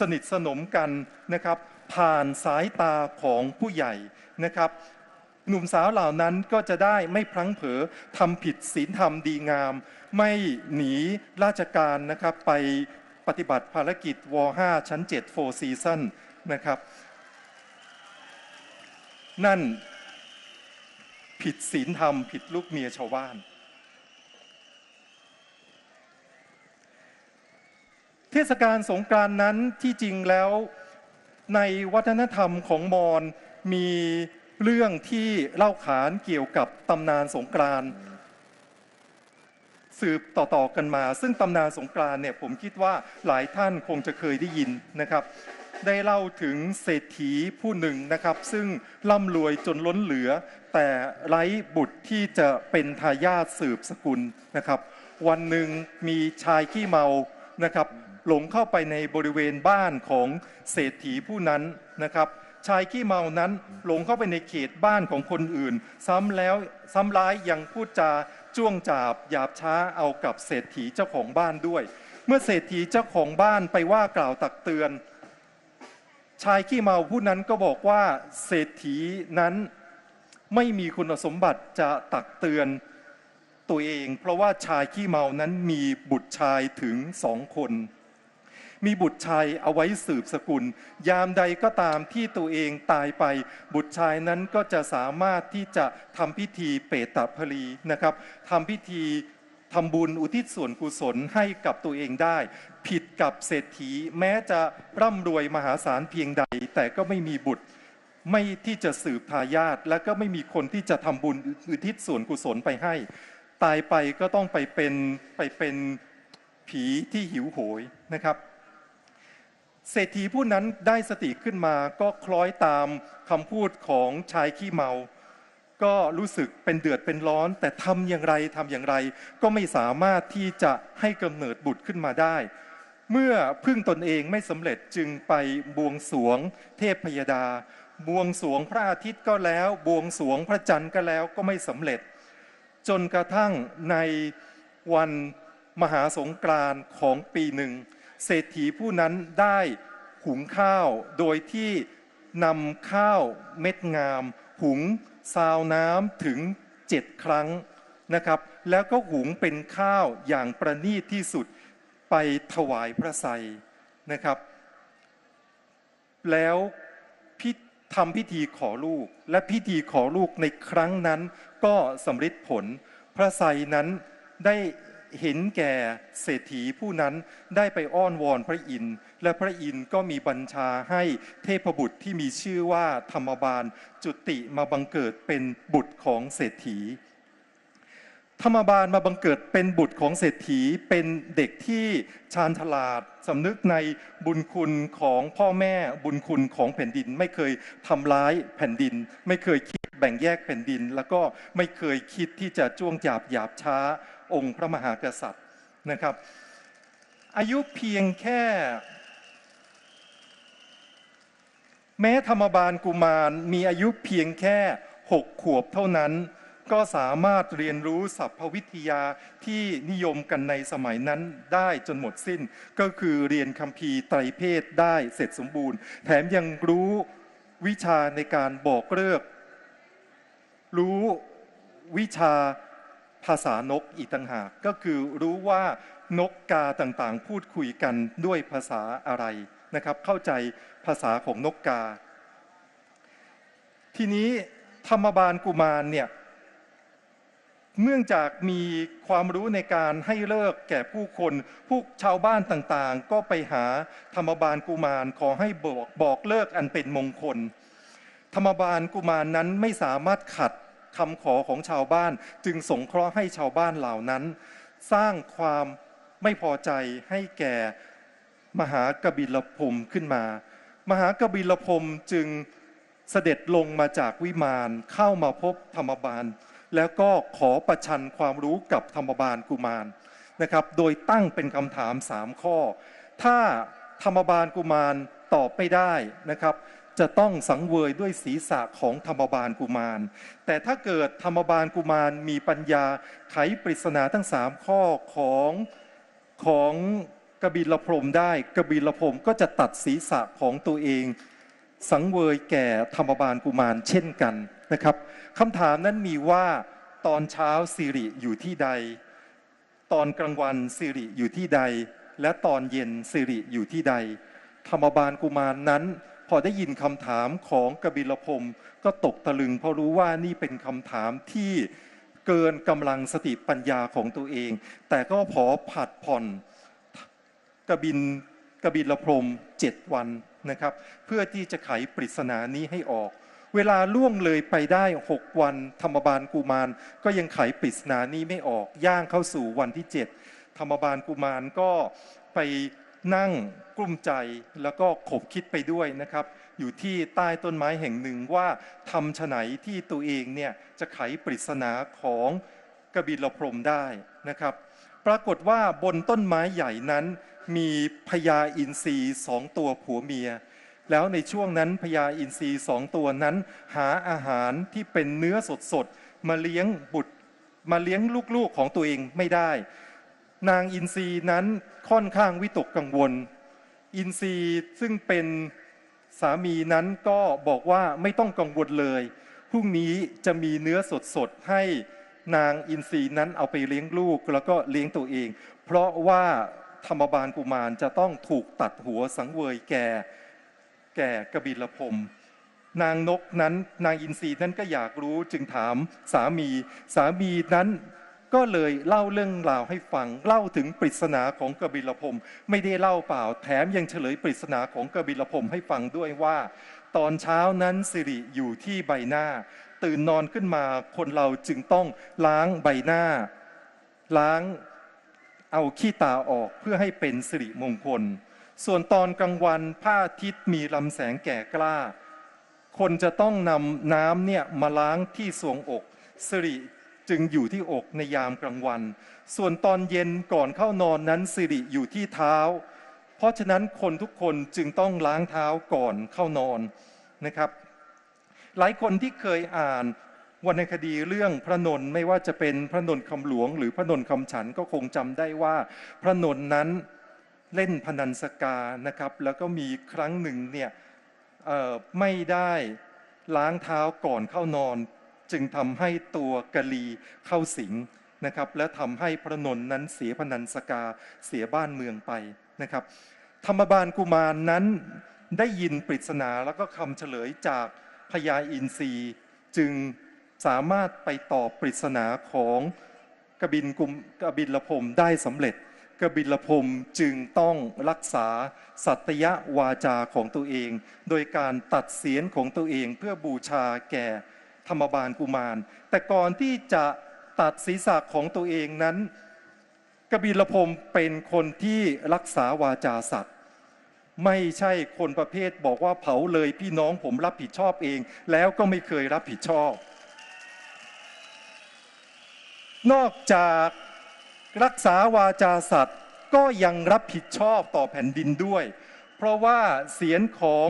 สนิทสนมกันนะครับ ผ่านสายตาของผู้ใหญ่นะครับหนุ่มสาวเหล่านั้นก็จะได้ไม่พลั้งเผลอทำผิดศีลธรรมดีงาม ไม่หนีราชการนะครับไปปฏิบัติภารกิจว5ชั้น 7 4 Season นะครับ นั่นผิดศีลธรรม ผิดลูกเมียชาวบ้าน เท ศกาลสงกรานนั้นที่จริงแล้วในวัฒนธรรมของมอญมีเรื่องที่เล่าขานเกี่ยวกับตำนานสงกรานสืบต่อๆกันมา ซึ่งตำนานสงกรานเนี่ยผมคิดว่าหลายท่านคงจะเคยได้ยินนะครับ ได้เล่าถึงเศรษฐีผู้หนึ่งนะครับ ซึ่งร่ำรวยจนล้นเหลือ แต่ไร้บุตรที่จะเป็นทายาทสืบสกุลนะครับ วันหนึ่งมีชายขี้เมานะครับ หลงเข้าไปในบริเวณบ้านของเศรษฐีผู้นั้นนะครับชายขี้เมานั้นหลงเข้าไปในเขตบ้านของคนอื่น ซ้ำแล้วซ้ำร้ายยังพูดจาจ้วงจาบหยาบช้าเอากับเศรษฐีเจ้าของบ้านด้วย เมื่อเศรษฐีเจ้าของบ้านไปว่ากล่าวตักเตือน ชายขี้เมาผู้นั้นก็บอกว่าเศรษฐีนั้นไม่มีคุณสมบัติจะตักเตือนตัวเอง เพราะว่าชายขี้เมานั้นมีบุตรชายถึงสองคน มีบุตรชายเอาไว้สืบสกุล ยามใดก็ตามที่ตัวเองตายไป บุตรชายนั้นก็จะสามารถที่จะทำพิธีเปตพลีนะครับทำพิธีทำบุญอุทิศส่วนกุศลให้กับตัวเองได้ ผิดกับเศรษฐีแม้จะร่ำรวยมหาศาลเพียงใด แต่ก็ไม่มีบุตรไม่ที่จะสืบทายาทและก็ไม่มีคนที่จะทำบุญอุทิศส่วนกุศลไปให้ ตายไปก็ต้องไปเป็นไปเป็นผีที่หิวโหยนะครับ เศรษฐีผู้นั้นได้สติขึ้นมาก็คล้อยตามคำพูดของชายขี้เมา ก็รู้สึกเป็นเดือดเป็นร้อน แต่ทำอย่างไรทำอย่างไร ก็ไม่สามารถที่จะให้กำเนิดบุตรขึ้นมาได้ เมื่อพึ่งตนเองไม่สำเร็จจึงไปบวงสรวง เทพพยดา บวงสรวงพระอาทิตย์ก็แล้ว บวงสรวงพระจันทร์ก็แล้วก็ไม่สำเร็จ จนกระทั่งในวันมหาสงกรานต์ของปีหนึ่ง เศรษฐีผู้นั้นได้หุงข้าวโดยที่นำข้าวเม็ดงาม หุงซาวน้ำถึงเจ็ดครั้งนะครับ แล้วก็หุงเป็นข้าวอย่างประณีตที่สุดไปถวายพระไทยนะครับ แล้วพิทำพิธีขอลูก และพิธีขอลูกในครั้งนั้นก็สำเร็จผล พระไทยนั้นได้ เห็นแก่เศรษฐีผู้นั้นได้ไปอ้อนวอนพระอินทร์ และพระอินทร์ก็มีบัญชาให้เทพบุตรที่มีชื่อว่าธรรมบาลจุติมาบังเกิดเป็นบุตรของเศรษฐี ธรรมบาลมาบังเกิดเป็นบุตรของเศรษฐีเป็นเด็กที่ชาญฉลาดสำนึกในบุญคุณของพ่อแม่บุญคุณของแผ่นดิน ไม่เคยทำร้ายแผ่นดิน ไม่เคยคิดแบ่งแยกแผ่นดิน แล้วก็ไม่เคยคิดที่จะจ้วงจาบหยาบช้า องค์พระมหากษัตริย์นะครับ อายุเพียงแค่ แม้ธรรมบาลกุมารมีอายุเพียงแค่หกขวบเท่านั้น ก็สามารถเรียนรู้ศัพทวิทยาที่นิยมกันในสมัยนั้นได้จนหมดสิ้น ก็คือเรียนคัมภีร์ไตรเพศได้เสร็จสมบูรณ์ แถมยังรู้วิชาในการบอกเลิกรู้วิชา ภาษานกอีกต่างหาก ก็คือรู้ว่านกกาต่างๆ พูดคุยกันด้วยภาษาอะไรนะครับ เข้าใจภาษาของนกกา ทีนี้ธรรมบาลกุมารเนี่ยเนื่องจากมีความรู้ในการให้เลิกแก่ผู้คนผู้ชาวบ้านต่างๆ ก็ไปหาธรรมบาลกุมารขอให้บอกบอกเลิกอันเป็นมงคล ธรรมบาลกุมารนั้นไม่สามารถขัด คำขอของชาวบ้าน จึงสงเคราะห์ให้ชาวบ้านเหล่านั้น สร้างความไม่พอใจให้แก่มหากบิลพรมขึ้นมา มหากบิลพรมจึงเสด็จลงมาจากวิมานเข้ามาพบธรรมบาล แล้วก็ขอประชันความรู้กับธรรมบาลกุมารนะครับ โดยตั้งเป็นคำถามสามข้อ ถ้าธรรมบาลกุมารตอบไม่ได้นะครับ จะต้องสังเวยด้วยศีรษะของธรรมบาลกุมาร แต่ถ้าเกิดธรรมบาลกุมารมีปัญญาไขปริศนาทั้งสามข้อของของกบิลพรมได้กบิลพรมก็จะตัดศีรษะของตัวเอง สังเวยแก่ธรรมบาลกุมารเช่นกันนะครับคำถามนั้นมีว่าตอนเช้าสิริอยู่ที่ใด ตอนกลางวันสิริอยู่ที่ใด และตอนเย็นสิริอยู่ที่ใด ธรรมบาลกุมารนั้น พอได้ยินคำถามของกบิลพรมก็ตกตะลึงเพราะรู้ว่านี่เป็นคำถามที่เกินกำลังสติปัญญาของตัวเอง แต่ก็พอผัดผ่อนกบินกบิลพรมเจ็ดวันนะครับ เพื่อที่จะไขปริศนานี้ให้ออก เวลาล่วงเลยไปได้หกวัน ธรรมบาลกุมาร ก็ยังไขปริศนานี้ไม่ออก ย่างเข้าสู่วันที่เจ็ดธรรมบาลกุมารก็ไป นั่งกลุ้มใจแล้วก็ขบคิดไปด้วยนะครับ อยู่ที่ใต้ต้นไม้แห่งหนึ่งว่าทำฉไหนที่ตัวเองเนี่ยจะไขปริศนาของกบิลพรมได้นะครับ ปรากฏว่าบนต้นไม้ใหญ่นั้น มีพญาอินทรีสองตัวผัวเมีย แล้วในช่วงนั้นพญาอินทรีสองตัวนั้น หาอาหารที่เป็นเนื้อสดๆมาเลี้ยงบุตรมาเลี้ยงลูกๆของตัวเองไม่ได้ นางอินทรีนั้นค่อนข้างวิตกกังวล อินทรีซึ่งเป็นสามีนั้นก็บอกว่าไม่ต้องกังวลเลย พรุ่งนี้จะมีเนื้อสดๆให้นางอินทรีนั้นเอาไปเลี้ยงลูกแล้วก็เลี้ยงตัวเอง เพราะว่าธรรมบาลกุมารจะต้องถูกตัดหัวสังเวยแก่ แก่กบิลพมนางนกนั้น นางอินทรีนั้นก็อยากรู้จึงถามสามี สามีนั้น ก็เลยเล่าเรื่องราวให้ฟัง เล่าถึงปริศนาของกบิลพมไม่ได้เล่าเปล่า แถมยังเฉลยปริศนาของกบิลพมให้ฟังด้วยว่า ตอนเช้านั้นสิริอยู่ที่ใบหน้า ตื่นนอนขึ้นมาคนเราจึงต้องล้างใบหน้า ล้างเอาขี้ตาออกเพื่อให้เป็นสิริมงคล ส่วนตอนกลางวันพระอาทิตย์มีลำแสงแก่กล้า คนจะต้องนำน้ำเนี่ยมาล้างที่สวงอกสิริ จึงอยู่ที่อกในยามกลางวัน ส่วนตอนเย็นก่อนเข้านอนนั้นสิริอยู่ที่เท้า เพราะฉะนั้นคนทุกคนจึงต้องล้างเท้าก่อนเข้านอนนะครับ หลายคนที่เคยอ่านวรรณคดีเรื่องพระนนท์ไม่ว่าจะเป็นพระนนท์คำหลวง หรือพระนนท์คำฉันก็คงจำได้ว่าพระนนท์นั้นเล่นพนันสกานะครับ แล้วก็มีครั้งหนึ่งเนี่ยไม่ได้ล้างเท้าก่อนเข้านอน จึงทำให้ตัวกะลีเข้าสิงนะครับ และทำให้พระนนท์นั้นเสียพนันสกาเสียบ้านเมืองไปนะครับ ธรรมบาลกุมารนั้นได้ยินปริศนาแล้วก็คำเฉลยจากพญาอินทรีจึงสามารถไปตอบปริศนาของกบินกุมกบินลพมได้สำเร็จ กบิลพมจึงต้องรักษาสัตยวาจาของตัวเอง โดยการตัดเสียนของตัวเองเพื่อบูชาแก่ ธรรมบาลกุมาร แต่ก่อนที่จะตัดศีรษะของตัวเองนั้น กบิลพรมเป็นคนที่รักษาวาจาสัตว์ ไม่ใช่คนประเภทบอกว่าเผาเลยพี่น้องผมรับผิดชอบเอง แล้วก็ไม่เคยรับผิดชอบ นอกจากรักษาวาจาสัตว์ก็ยังรับผิดชอบต่อแผ่นดินด้วย เพราะว่าเสียงของ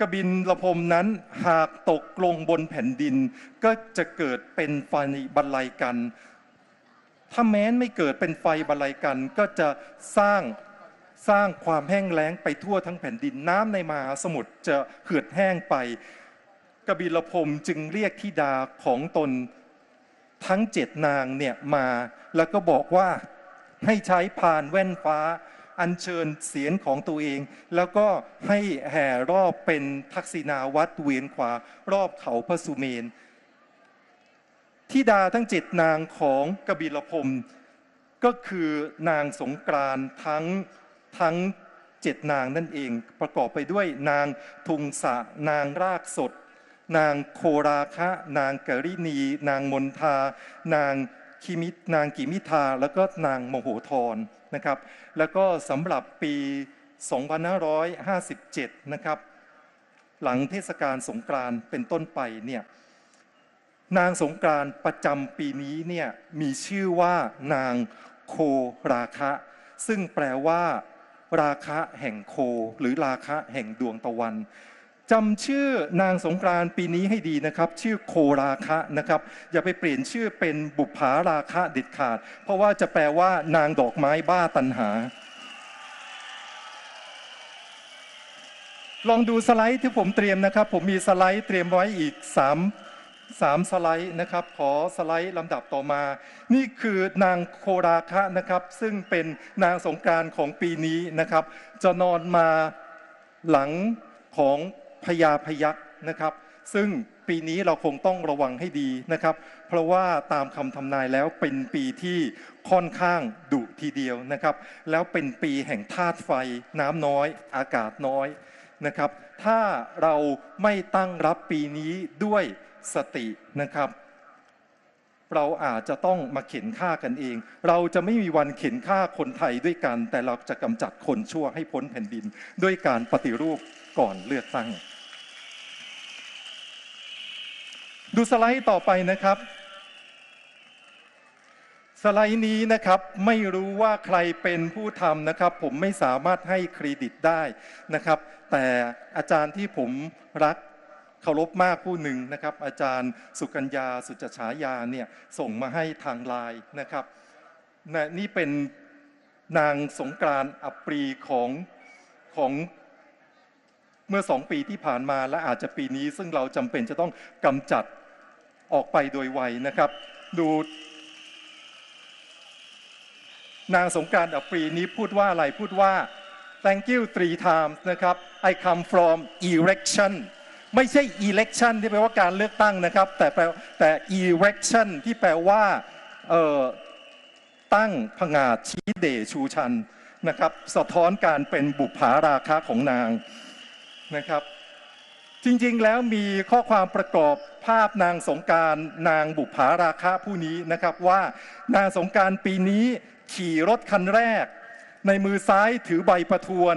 กบินละพรมนั้นหากตกลงบนแผ่นดิน ก็จะเกิดเป็นไฟบรรลัยกัน ถ้าแม้นไม่เกิดเป็นไฟบรรลัยกัน ก็จะสร้างสร้างความแห้งแล้งไปทั่วทั้งแผ่นดินน้ำในมหาสมุทรจะเหือดแห้งไปกบิลพรมจึงเรียกธิดาของตนทั้งเจ็ดนางเนี่ยมา แล้วก็บอกว่าให้ใช้พานแว่นฟ้า อัญเชิญเสียงของตัวเอง แล้วก็ให้แห่รอบเป็นทักษิณาวัดเวียนขวา รอบเขาพระสุเมนธิดาทั้งเจ็ดนางของกบิลพมก็คือนางสงกรานทั้งทั้งเจ็ดนางนั่นเอง ประกอบไปด้วยนางทุงสะนางรากสด นางโคราคะ นางกรินีนางมนทา นางคิมิตนางกิมิทา แล้วก็นางโมโหธร นะครับ แล้วก็สำหรับปี 2557 นะครับ หลังเทศกาลสงกรานต์เป็นต้นไปเนี่ยนางสงกรานต์ประจำปีนี้เนี่ยมีชื่อว่านางโคราคะ ซึ่งแปลว่า ราคะแห่งโค หรือราคะแห่งดวงตะวัน จำชื่อนางสงกรานปีนี้ให้ดีนะครับ ชื่อโคราคะนะครับ อย่าไปเปลี่ยนชื่อเป็นบุภาราคะเด็ดขาด เพราะว่าจะแปลว่านางดอกไม้บ้าตันหา ลองดูสไลด์ที่ผมเตรียมนะครับ ผมมีสไลด์เตรียมไว้อีก 3 3 สไลด์นะครับ ขอสไลด์ลำดับต่อมา นี่คือนางโคราคะนะครับ ซึ่งเป็นนางสงการของปีนี้นะครับ จะนอนมาหลังของ พญาพยักนะครับ ซึ่งปีนี้เราคงต้องระวังให้ดีนะครับ เพราะว่าตามคำทำนายแล้วเป็นปีที่ค่อนข้างดุทีเดียวนะครับ แล้วเป็นปีแห่งธาตุไฟน้ำน้อย อากาศน้อยนะครับ ถ้าเราไม่ตั้งรับปีนี้ด้วยสตินะครับ เราอาจจะต้องมาเข็นฆ่ากันเอง เราจะไม่มีวันเข็นฆ่าคนไทยด้วยกัน แต่เราจะกำจัดคนชั่วให้พ้นแผ่นดิน ด้วยการปฏิรูปก่อนเลือกตั้ง ดูสไลด์ต่อไปนะครับ สไลด์นี้นะครับไม่รู้ว่าใครเป็นผู้ทำนะครับ ผมไม่สามารถให้เครดิตได้นะครับ แต่อาจารย์ที่ผมรักเคารพมากผู้หนึ่งนะครับ อาจารย์สุกัญญาสุจฉายาเนี่ยส่งมาให้ทางไลน์นะครับน,นี่เป็นนางสงกรานอัปรีของของเมื่อสองปีที่ผ่านมาและอาจจะปีนี้ ซึ่งเราจำเป็นจะต้องกำจัด ออกไปโดยไวนะครับ ดู นางสงการอัปรีนี้พูดว่าอะไรพูดว่า thank you three times นะครับ I come from election ไม่ใช่ election ที่แปลว่าการเลือกตั้งนะครับ แต่แปลแต่ erection ที่แปลว่าเอ่อตั้งผงาชี้เดชูชันนะครับ สะท้อนการเป็นบุปผาราคะของนางนะครับ จริงๆ แล้วมีข้อความประกอบภาพนางสงการนางบุภาราคะผู้นี้นะครับว่านางสงการปีนี้ขี่รถคันแรก ในมือซ้ายถือใบประทวน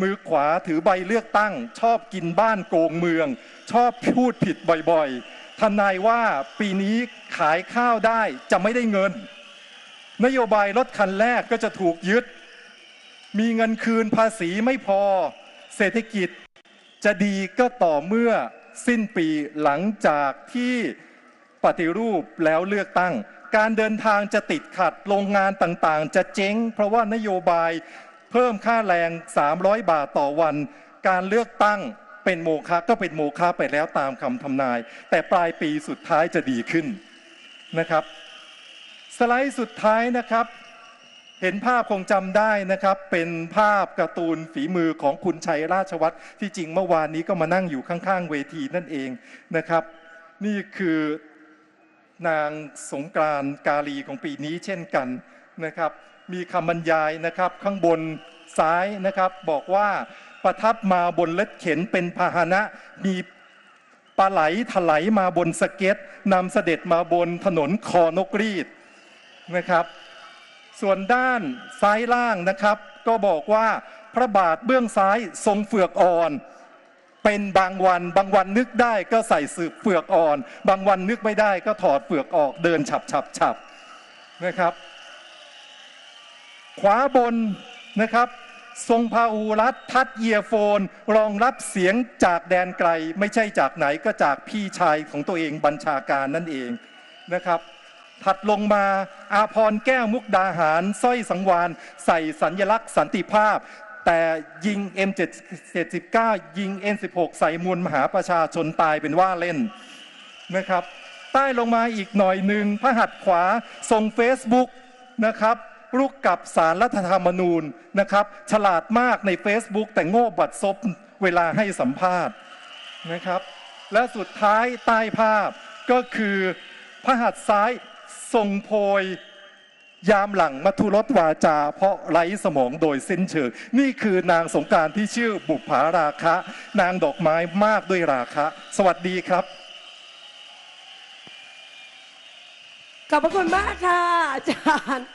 มือขวาถือใบเลือกตั้ง ชอบกินบ้านโกงเมือง ชอบพูดผิดบ่อยๆทำนายว่าปีนี้ขายข้าวได้จะไม่ได้เงิน นโยบายรถคันแรกก็จะถูกยึด มีเงินคืนภาษีไม่พอ เศรษฐกิจ จะดีก็ต่อเมื่อสิ้นปีหลังจากที่ปฏิรูปแล้วเลือกตั้ง การเดินทางจะติดขัดโรงงานต่างๆ จะเจ๊ง เพราะว่านโยบายเพิ่มค่าแรง 300 บาทต่อวัน การเลือกตั้งเป็นโมฆะก็เป็นโมฆะไปแล้วตามคำทำนาย แต่ปลายปีสุดท้ายจะดีขึ้นนะครับ สไลด์สุดท้ายนะครับ เห็นภาพคงจำได้นะครับ เป็นภาพการ์ตูนฝีมือของคุณชัยราชวัตรที่จริงเมื่อวานนี้ก็มานั่งอยู่ข้างๆเวทีนั่นเองนะครับ นี่คือนางสงกรานต์กาลีของปีนี้เช่นกันนะครับ มีคำบรรยายนะครับข้างบนซ้ายนะครับบอกว่าประทับมาบนรถเข็นเป็นพาหนะมีปลาไหลถลายมาบนสเก็ตนำเสด็จมาบนถนนคอนกรีดนะครับ ส่วนด้านซ้ายล่างนะครับ ก็บอกว่าพระบาทเบื้องซ้ายทรงเฟือกอ่อน เป็นบางวันบางวันนึกได้ก็ใส่สืบเฟือกอ่อน บางวันนึกไม่ได้ก็ถอดเฟือกออกเดินฉับฉับฉับนะครับ ขวาบนนะครับทรงพาหูรัตทัดเอียโฟน รองรับเสียงจากแดนไกล ไม่ใช่จากไหนก็จากพี่ชายของตัวเองบัญชาการนั่นเองนะครับ ถัดลงมาอาพรแก้วมุกดาหารสร้อยสังวานใส่สัญลักษณ์สันติภาพ แต่ยิง M79 ยิง N16 ใส่มวลมหาประชาชนตายเป็นว่าเล่นนะครับ ใต้ลงมาอีกหน่อยหนึ่งพระหัตถ์ขวาทรง Facebook นะครับรุกกับสารรัฐธรรมนูญนะครับ ฉลาดมากใน Facebook แต่โง่บัดซบเวลาให้สัมภาษณ์นะครับ และสุดท้ายใต้ภาพก็คือพระหัตถ์ซ้าย ทรงโพยยามหลังมัทุรสวาจา เพราะไร้สมองโดยสิ้นเชิง นี่คือนางสงการที่ชื่อบุพาราคะ นางดอกไม้มากด้วยราคะ สวัสดีครับ ขอบพระคุณมากค่ะอาจารย์